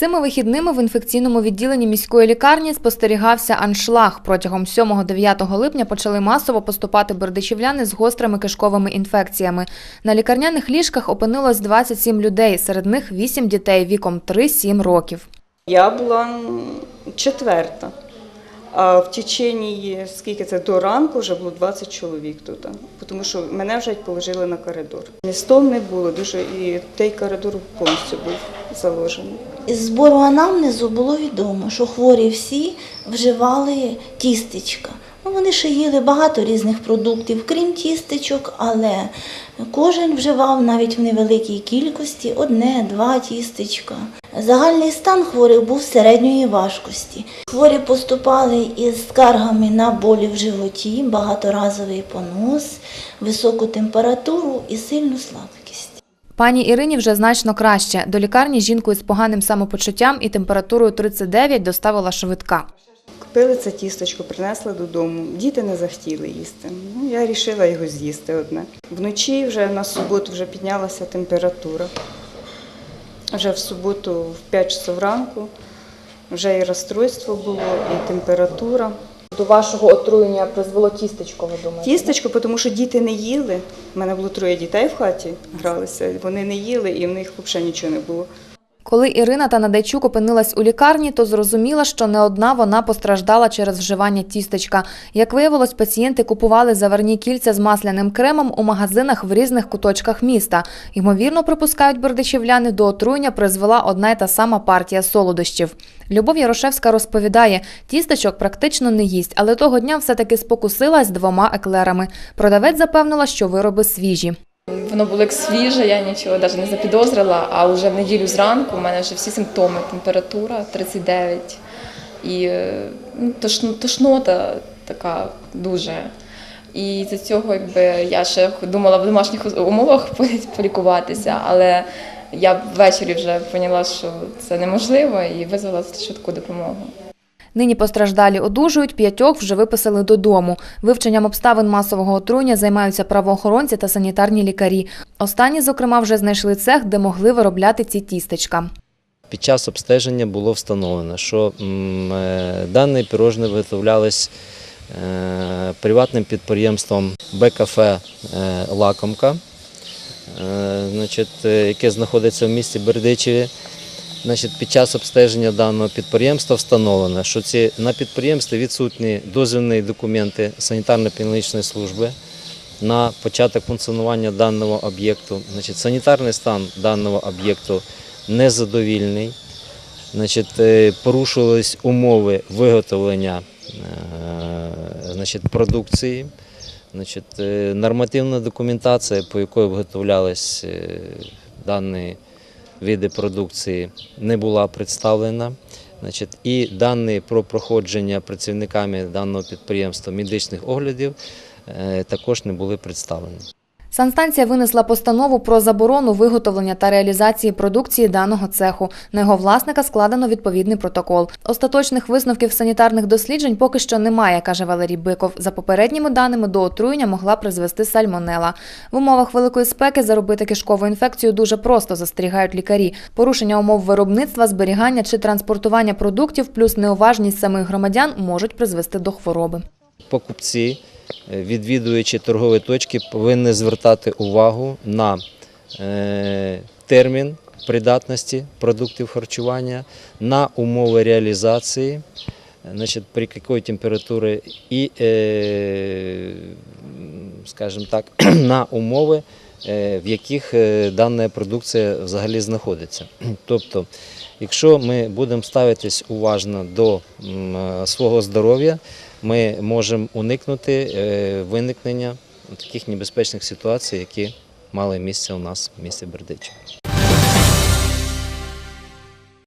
Цими вихідними в інфекційному відділенні міської лікарні спостерігався аншлаг. Протягом 7-9 липня почали масово поступати бердичівляни з гострими кишковими інфекціями. На лікарняних ліжках опинилось 27 людей, серед них 8 дітей віком 3-7 років. Я була четверта. А в течение, скільки це до ранку, вже було 20 чоловік тут. Тому що мене вже положили на коридор. Ні стол не було, дуже і той коридор повністю був заложений. Із збору анамнезу було відомо, що хворі всі вживали тістечка. Ну, вони ще їли багато різних продуктів, крім тістечок, але кожен вживав навіть в невеликій кількості одне-два тістечка. Загальний стан хворих був середньої важкості. Хворі поступали із скаргами на болі в животі, багаторазовий понос, високу температуру і сильну слабкість. Пані Ірині вже значно краще. До лікарні жінку із поганим самопочуттям і температурою 39 доставила швидка. Купили це тісточко, принесли додому. Діти не захотіли їсти. Ну, я вирішила його з'їсти одне. Вночі вже на суботу вже піднялася температура. Вже в суботу в 5 часов ранку вже і розстройство було, і температура. До вашого отруєння призвело тістечко, ви думаєте? Тістечко, тому що діти не їли. У мене було троє дітей в хаті, гралися. Вони не їли і в них взагалі нічого не було. Коли Ірина та Надайчук опинилась у лікарні, то зрозуміла, що не одна вона постраждала через вживання тістечка. Як виявилось, пацієнти купували заварні кільця з масляним кремом у магазинах в різних куточках міста. Ймовірно, припускають бердичівляни, до отруєння призвела одна й та сама партія солодощів. Любов Ярошевська розповідає, тістечок практично не їсть, але того дня все-таки спокусилась двома еклерами. Продавець запевнила, що вироби свіжі. Воно було як свіже, я нічого навіть не запідозрила, а вже в неділю зранку у мене вже всі симптоми, температура 39 і е, ну, тошнота така дуже. І з цього якби я ще думала в домашніх умовах полікуватися, але я ввечері вже поняла, що це неможливо, і визвала швидку допомогу. Нині постраждалі одужують, п'ятьох вже виписали додому. Вивченням обставин масового отруєння займаються правоохоронці та санітарні лікарі. Останні, зокрема, вже знайшли цех, де могли виробляти ці тістечка. Під час обстеження було встановлено, що е, дані пірожні виготовлялись е, приватним підприємством БКФ е, Лакомка, яке знаходиться в місті Бердичеві. Значить, під час обстеження даного підприємства встановлено, що ці, на підприємстві відсутні дозвільні документи санітарно-педагогічної служби на початок функціонування даного об'єкту. Санітарний стан даного об'єкту незадовільний. Значить, е, порушувались умови виготовлення е, значить, продукції. Значить, е, нормативна документація, по якій виготовлялись дані види продукції, не була представлена. І дані про проходження працівниками даного підприємства медичних оглядів е, також не були представлені. Санстанція винесла постанову про заборону виготовлення та реалізації продукції даного цеху. На його власника складено відповідний протокол. Остаточних висновків санітарних досліджень поки що немає, каже Валерій Биков. За попередніми даними до отруєння могла призвести сальмонела. В умовах великої спеки заробити кишкову інфекцію дуже просто, застерігають лікарі. Порушення умов виробництва, зберігання чи транспортування продуктів, плюс неуважність самих громадян можуть призвести до хвороби. Покупці, відвідуючи торгові точки, повинні звертати увагу на е, термін придатності продуктів харчування, на умови реалізації, значить, при якій температури і, е, скажімо так, на умови, е, в яких е, дана продукція взагалі знаходиться. Тобто, якщо ми будемо ставитись уважно до е, свого здоров'я, ми можемо уникнути е, виникнення таких небезпечних ситуацій, які мали місце у нас в місті Бердичів.